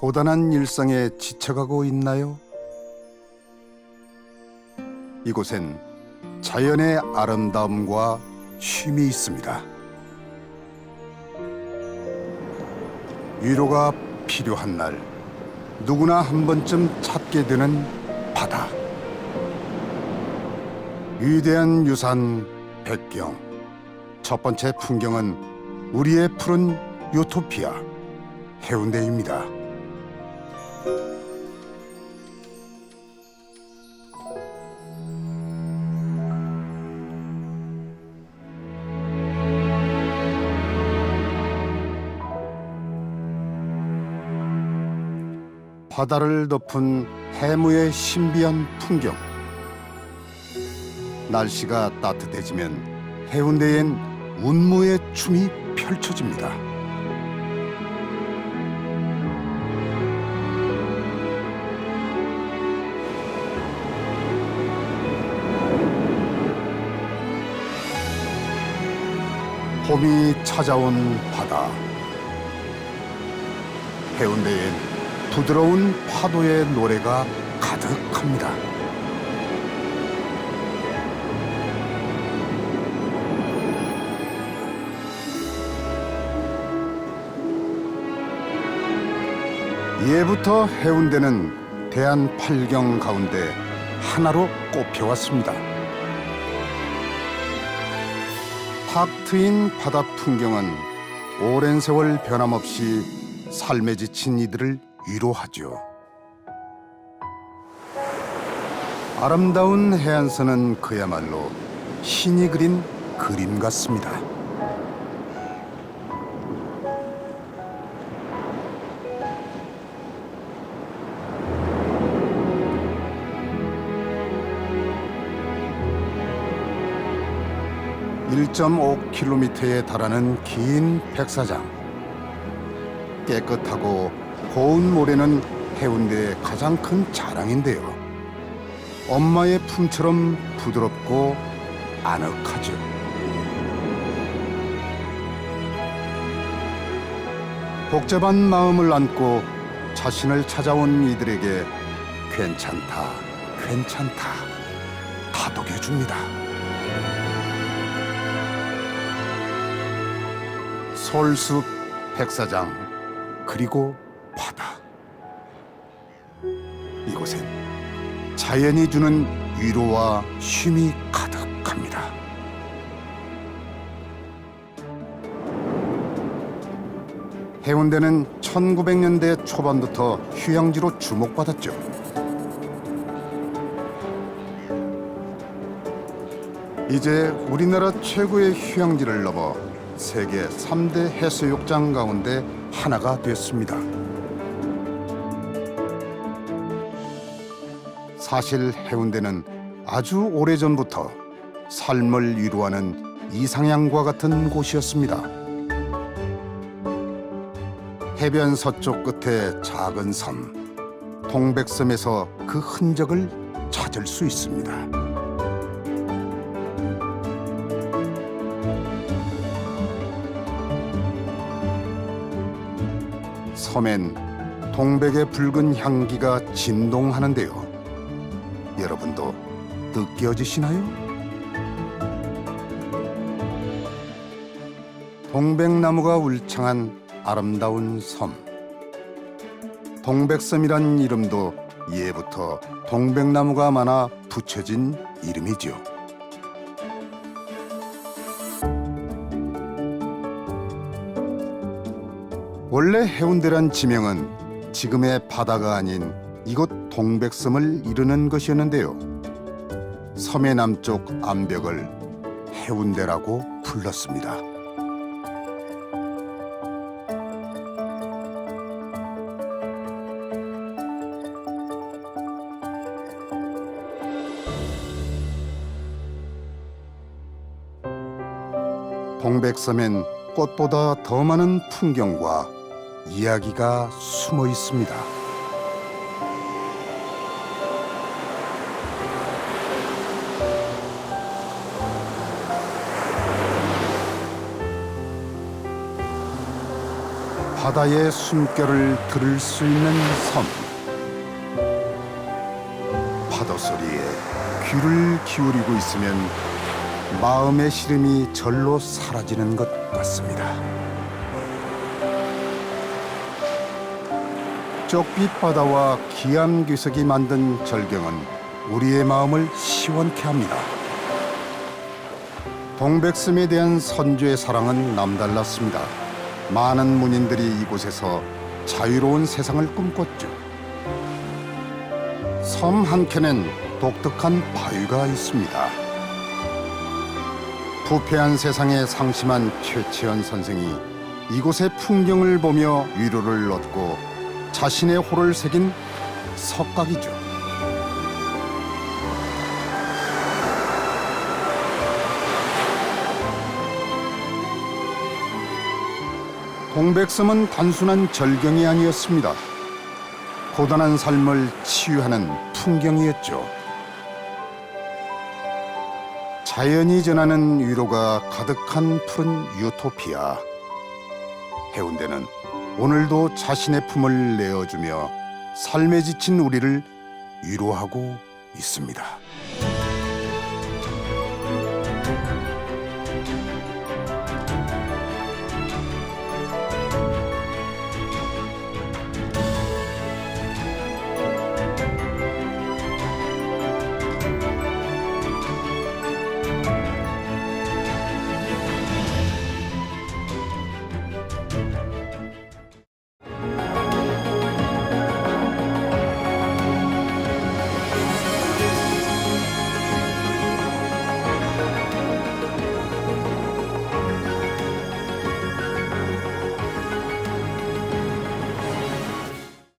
고단한 일상에 지쳐가고 있나요? 이곳엔 자연의 아름다움과 쉼이 있습니다. 위로가 필요한 날 누구나 한 번쯤 찾게 되는 바다. 위대한 유산 백경. 첫 번째 풍경은 우리의 푸른 유토피아 해운대입니다. 바다를 덮은 해무의 신비한 풍경. 날씨가 따뜻해지면 해운대엔 운무의 춤이 펼쳐집니다. 봄이 찾아온 바다. 해운대엔 부드러운 파도의 노래가 가득합니다. 예부터 해운대는 대한 팔경 가운데 하나로 꼽혀왔습니다. 탁 트인 바다 풍경은 오랜 세월 변함없이 삶에 지친 이들을 위로하죠. 아름다운 해안선은 그야말로 신이 그린 그림 같습니다. (1.5km에) 달하는 긴 백사장 깨끗하고 고운 모래는 해운대의 가장 큰 자랑인데요. 엄마의 품처럼 부드럽고 아늑하죠. 복잡한 마음을 안고 자신을 찾아온 이들에게 괜찮다, 괜찮다 다독여줍니다. 솔숲 백사장 그리고 바다 이곳엔 자연이 주는 위로와 쉼이 가득합니다. 해운대는 1900년대 초반부터 휴양지로 주목받았죠. 이제 우리나라 최고의 휴양지를 넘어 세계 3대 해수욕장 가운데 하나가 됐습니다. 사실 해운대는 아주 오래전부터 삶을 위로하는 이상향과 같은 곳이었습니다. 해변 서쪽 끝에 작은 섬, 동백섬에서 그 흔적을 찾을 수 있습니다. 섬엔 동백의 붉은 향기가 진동하는데요. 여러분도 느껴지시나요? 동백나무가 울창한 아름다운 섬. 동백섬이란 이름도 예부터 동백나무가 많아 붙여진 이름이죠. 원래 해운대란 지명은 지금의 바다가 아닌 이곳 동백섬을 이루는 것이었는데요. 섬의 남쪽 암벽을 해운대라고 불렀습니다. 동백섬엔 꽃보다 더 많은 풍경과 이야기가 숨어 있습니다. 바다의 숨결을 들을 수 있는 섬. 파도 소리에 귀를 기울이고 있으면 마음의 시름이 절로 사라지는 것 같습니다. 쪽빛 바다와 기암 귀석이 만든 절경은 우리의 마음을 시원케 합니다. 동백섬에 대한 선조의 사랑은 남달랐습니다. 많은 문인들이 이곳에서 자유로운 세상을 꿈꿨죠. 섬 한켠엔 독특한 바위가 있습니다. 부패한 세상에 상심한 최치현 선생이 이곳의 풍경을 보며 위로를 얻고 자신의 호를 새긴 석각이죠. 동백섬은 단순한 절경이 아니었습니다. 고단한 삶을 치유하는 풍경이었죠. 자연이 전하는 위로가 가득한 푸른 유토피아. 해운대는 오늘도 자신의 품을 내어주며 삶에 지친 우리를 위로하고 있습니다.